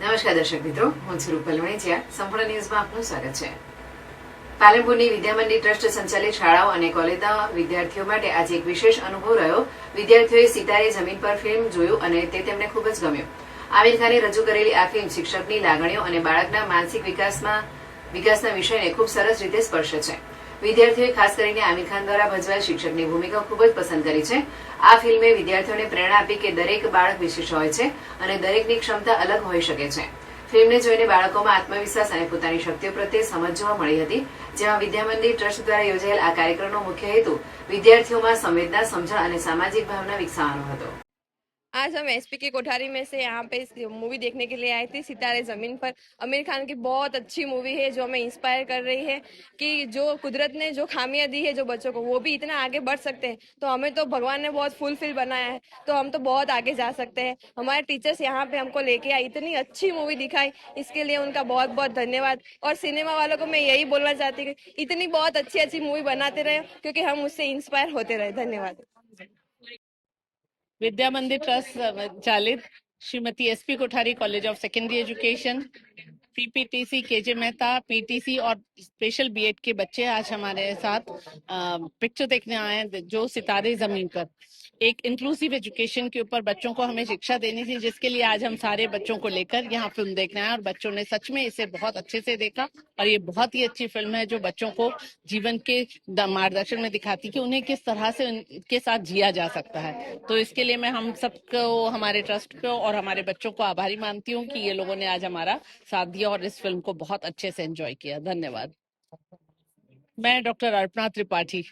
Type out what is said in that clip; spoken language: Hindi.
નમસ્કાર દર્શક મિત્રો, હું છું રૂપલ સંપૂર્ણ ન્યૂઝમાં આપનું સ્વાગત છે. પાલનપુરની વિદ્યામંડી ટ્રસ્ટ સંચાલિત શાળાઓ અને કોલેજના વિદ્યાર્થીઓ માટે આજે એક વિશેષ અનુભવ રહ્યો. વિદ્યાર્થીઓએ સિતારે જમીન પર ફિલ્મ જોયું અને તે તેમને ખૂબ જ ગમ્યું. આમિર ખાને રજૂ કરેલી આ ફિલ્મ શિક્ષકની લાગણીઓ અને બાળકના માનસિક વિકાસમાં વિકાસના વિષયને ખૂબ સરસ રીતે સ્પર્શે છે. વિદ્યાર્થીઓએ ખાસ કરીને આમિર ખાન દ્વારા ભજવાયેલ શિક્ષકની ભૂમિકા ખૂબ જ પસંદ કરી છે. આ ફિલ્મે વિદ્યાર્થીઓને પ્રેરણા આપી કે દરેક બાળક વિશિષ્ટ હોય છે અને દરેકની ક્ષમતા અલગ હોઈ શકે છે. ફિલ્મને જોઈને બાળકોમાં આત્મવિશ્વાસ અને પોતાની શક્તિઓ પ્રત્યે સમજ જોવા મળી હતી, જેમાં વિદ્યામંદિર ટ્રસ્ટ દ્વારા યોજાયેલ આ કાર્યક્રમનો મુખ્ય હેતુ વિદ્યાર્થીઓમાં સંવેદના, સમજણ અને સામાજિક ભાવના વિકસાવવાનો હતો. आज हम एसपी के कोठारी में से यहाँ पे मूवी देखने के लिए आए थे, सितारे ज़मीन पर। आमिर खान की बहुत अच्छी मूवी है, जो हमें इंस्पायर कर रही है कि जो कुदरत ने जो खामियाँ दी है जो बच्चों को, वो भी इतना आगे बढ़ सकते हैं। तो हमें तो भगवान ने बहुत फुलफिल बनाया है तो हम तो बहुत आगे जा सकते हैं। हमारे टीचर्स यहाँ पे हमको लेके आए, इतनी अच्छी मूवी दिखाई, इसके लिए उनका बहुत बहुत धन्यवाद। और सिनेमा वालों को मैं यही बोलना चाहती हूँ इतनी बहुत अच्छी अच्छी मूवी बनाते रहे, क्योंकि हम उससे इंस्पायर होते रहे। धन्यवाद। विद्या मंदिर ट्रस्ट संचालित Shrimati SP Kothari college of secondary education. PPTC KJ Mehta PTC और स्पेशल बीएड के बच्चे आज हमारे साथ पिक्चर देखने आए हैं, जो सितारे ज़मीन पर। एक इंक्लूसिव एजुकेशन के ऊपर बच्चों को हमें शिक्षा देनी थी, जिसके लिए आज हम सारे बच्चों को लेकर यहाँ फ़िल्म देखने आए और बच्चों ने सच में इसे बहुत अच्छे से देखा और ये बहुत ही अच्छी फ़िल्म है जो बच्चों को जीवन के मार्गदर्शन में दिखाती कि उन्हें किस तरह से उनके साथ जिया जा सकता है। तो इसके लिए मैं हम सबको, हमारे ट्रस्ट को और हमारे बच्चों को आभारी मानती हूँ कि ये लोगों ने आज हमारा साथ दिया और इस फ़िल्म को बहुत अच्छे से एंजॉय किया। धन्यवाद। मैं डॉक्टर अर्पणा त्रिपाठी